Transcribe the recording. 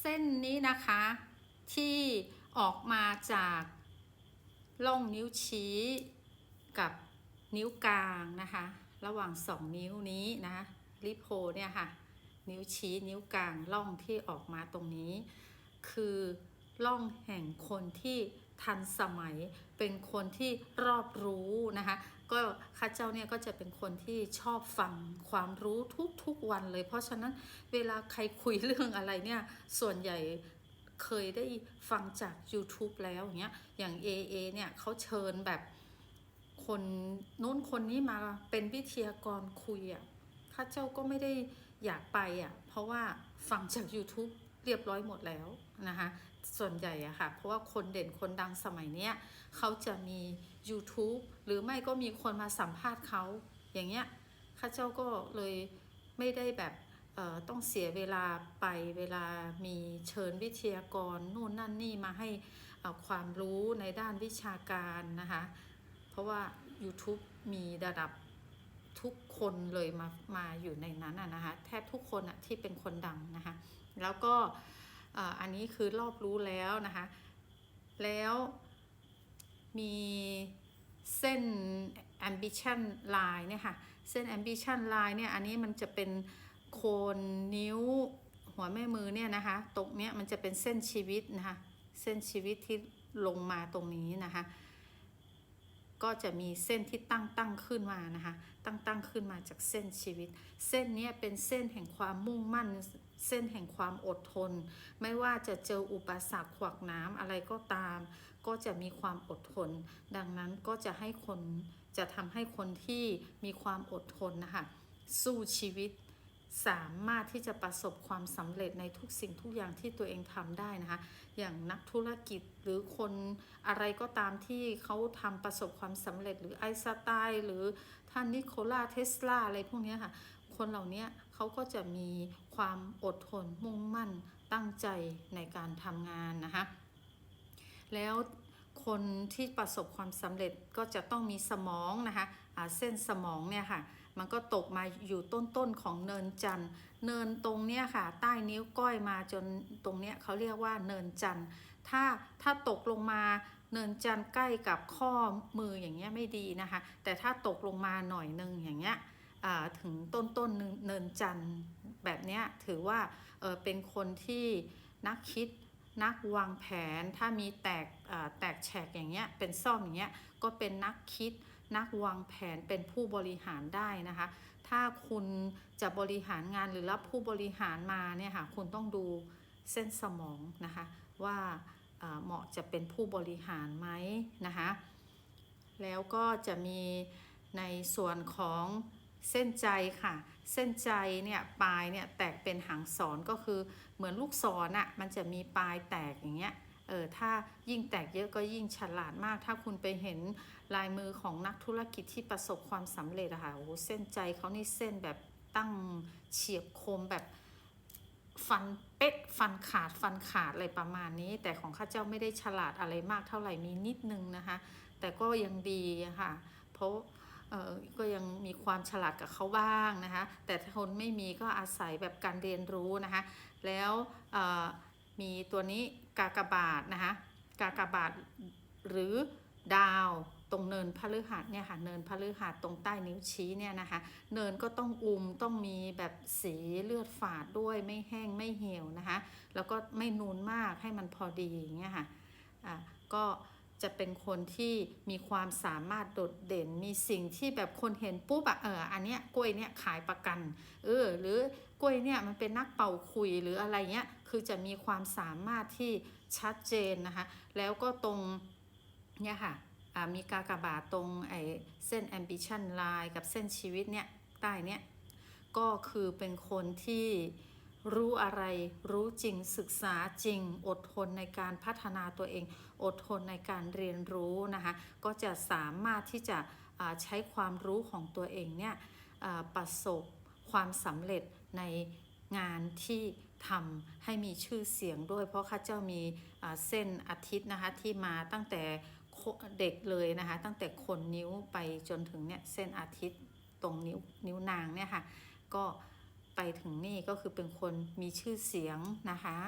เส้นนี้นะคะ ที่ออกมาจากล่องนิ้วชี้กับนิ้วกลางนะคะ ระหว่างสองนิ้วนี้นะริโพเนี่ยค่ะ นิ้วชี้นิ้วกลางล่องที่ออกมาตรงนี้ คือ ล่องแห่งคนที่ทันสมัยเป็นคนที่รอบรู้นะคะก็ข้าเจ้าเนี่ยก็จะเป็นคนที่ชอบฟังความรู้ทุกๆวันเลย เพราะฉะนั้นเวลาใครคุยเรื่องอะไรเนี่ยส่วนใหญ่เคยได้ฟังจาก YouTube แล้วอย่างเงี้ยอย่าง AA เนี่ยเขาเชิญแบบคนนู้นคนนี้มาเป็นวิทยากรคุยอะ่ะข้าเจ้าก็ไม่ได้อยากไปอะ่ะเพราะว่าฟังจาก YouTube เรียบร้อยหมดแล้วนะคะ ส่วนใหญ่อะค่ะ เพราะว่าคนเด่นคนดังสมัยเนี้ยเขาจะมี YouTube หรือไม่ก็มีคนมาสัมภาษณ์เขาอย่างเงี้ยข้าเจ้าก็เลยไม่ได้แบบต้องเสียเวลาไปเวลามีเชิญวิทยากรนู่นนั่นนี่มาให้ความรู้ในด้านวิชาการนะคะ เพราะว่า YouTube มีระดับทุกคนเลยมามาอยู่ในนั้นอะนะคะ แทบทุกคนอะที่เป็นคนดังนะคะ แล้วก็ อันนี้คือรอบรู้แล้วนะคะ แล้วมีเส้น ambition line เนี่ยค่ะ เส้น ambition line เนี่ย อันนี้มันจะเป็นโคนนิ้วหัวแม่มือเนี่ยนะคะ ตรงเนี้ยมันจะเป็นเส้นชีวิตนะคะ เส้นชีวิตที่ลงมาตรงนี้นะคะ ก็จะมีเส้นที่ตั้งตั้งขึ้นมานะคะ ตั้งตั้งขึ้นมาจากเส้นชีวิต เส้นนี้เป็นเส้นแห่งความมุ่งมั่น เส้นแห่งความอดทน ไม่ว่าจะเจออุปสรรคขวากน้ำอะไรก็ตาม ก็จะมีความอดทน ดังนั้นก็จะให้คนจะทำให้คนที่มีความอดทนนะคะสู้ชีวิตสามารถที่จะประสบความสำเร็จในทุกสิ่งทุกอย่างที่ตัวเองทำได้นะคะ อย่างนักธุรกิจหรือคนอะไรก็ตามที่เขาทำประสบความสำเร็จหรือไอน์สไตล์หรือท่านนิโคลาเทสลาอะไรพวกนี้ค่ะ คนเหล่านี้ เขาก็จะมีความอดทนมุ่งมั่นตั้งใจในการทำงานนะคะ แล้วคนที่ประสบความสำเร็จก็จะต้องมีสมองนะคะเส้นสมองเนี่ยค่ะ มันก็ตกมาอยู่ต้นๆของเนินจันทร์เนินตรงเนี้ยค่ะ ใต้นิ้วก้อยมาจนตรงเนี้ยเขาเรียกว่าเนินจันทร์ถ้าถ้าตกลงมาเนินจันทร์ใกล้กับข้อมืออย่างเงี้ยไม่ดีนะคะ แต่ถ้าตกลงมาหน่อยนึงอย่างเงี้ย ถึงต้นต้นเนินจันทร์แบบนี้ถือว่าเเป็นคนที่นักคิดนักวางแผนถ้ามีแตกแตกแฉกอย่างเงี้ยเป็นซ่อมอย่างเงี้ยก็เป็นนักคิดนักวางแผนเป็นผู้บริหารได้นะคะ ถ้าคุณจะบริหารงานหรือรับผู้บริหารมาเนี่ยค่ะคุณต้องดูเส้นสมองนะคะว่าเหมาะจะเป็นผู้บริหารไหมนะคะแล้วก็จะมีในส่วนของ เส้นใจค่ะ เส้นใจเนี่ยปลายเนี่ยแตกเป็นหางศรก็คือเหมือนลูกศรอะ่ะมันจะมีปลายแตกอย่างเงี้ยเออถ้ายิ่งแตกเยอะก็ยิ่งฉลาดมาก ถ้าคุณไปเห็นลายมือของนักธุรกิจที่ประสบความสำเร็จอะค่ะโอ้โหเส้นใจเขานี่เส้นแบบตั้งเฉียบคมแบบฟันเป๊ะฟันขาดฟันขาดอะไรประมาณนี้ แต่ของข้าเจ้าไม่ได้ฉลาดอะไรมากเท่าไหร่มีนิดนึงนะคะ แต่ก็ยังดีค่ะ เพราะ ก็ยังมีความฉลาดกับเขาบ้างนะคะ แต่ถ้าคนไม่มีก็อาศัยแบบการเรียนรู้นะคะ แล้วมีตัวนี้กากบาทนะคะกากบาทหรือดาวตรงเนินพฤหัสเนี่ยค่ะเนินพฤหัสตรงใต้นิ้วชี้เนี่ยนะคะเนินก็ต้องอุมต้องมีแบบสีเลือดฝาดด้วยไม่แห้งไม่เหี่ยวนะคะแล้วก็ไม่นูนมากให้มันพอดีอย่างเงี้ยค่ะอ่าก็ จะเป็นคนที่มีความสามารถโดดเด่น มีสิ่งที่แบบคนเห็นปุ๊บอะเอออันเนี้ยกล้วยเนี่ยขายประกัน เออ หรือกล้วยเนี่ยมันเป็นนักเป่าคุยหรืออะไรเงี้ย คือจะมีความสามารถที่ชัดเจนนะคะ แล้วก็ตรงเนี่ยค่ะอ่ามีกากบาทตรงไอ้เส้น ambition line กับเส้นชีวิตเนี่ยใต้เนี่ยก็คือเป็นคนที่ รู้อะไร รู้จริงศึกษาจริง อดทนในการพัฒนาตัวเอง อดทนในการเรียนรู้นะคะ ก็จะสามารถที่จะใช้ความรู้ของตัวเองเนี่ยประสบความสำเร็จในงานที่ทำให้มีชื่อเสียงด้วย เพราะข้าเจ้ามีเส้นอาทิตย์นะคะที่มาตั้งแต่เด็กเลยนะคะ ตั้งแต่คนนิ้วไปจนถึงเนี่ยเส้นอาทิตย์ตรงนิ้วนิ้วนางเนี่ยค่ะก็ ไปถึงนี่ก็คือเป็นคนมีชื่อเสียงนะคะ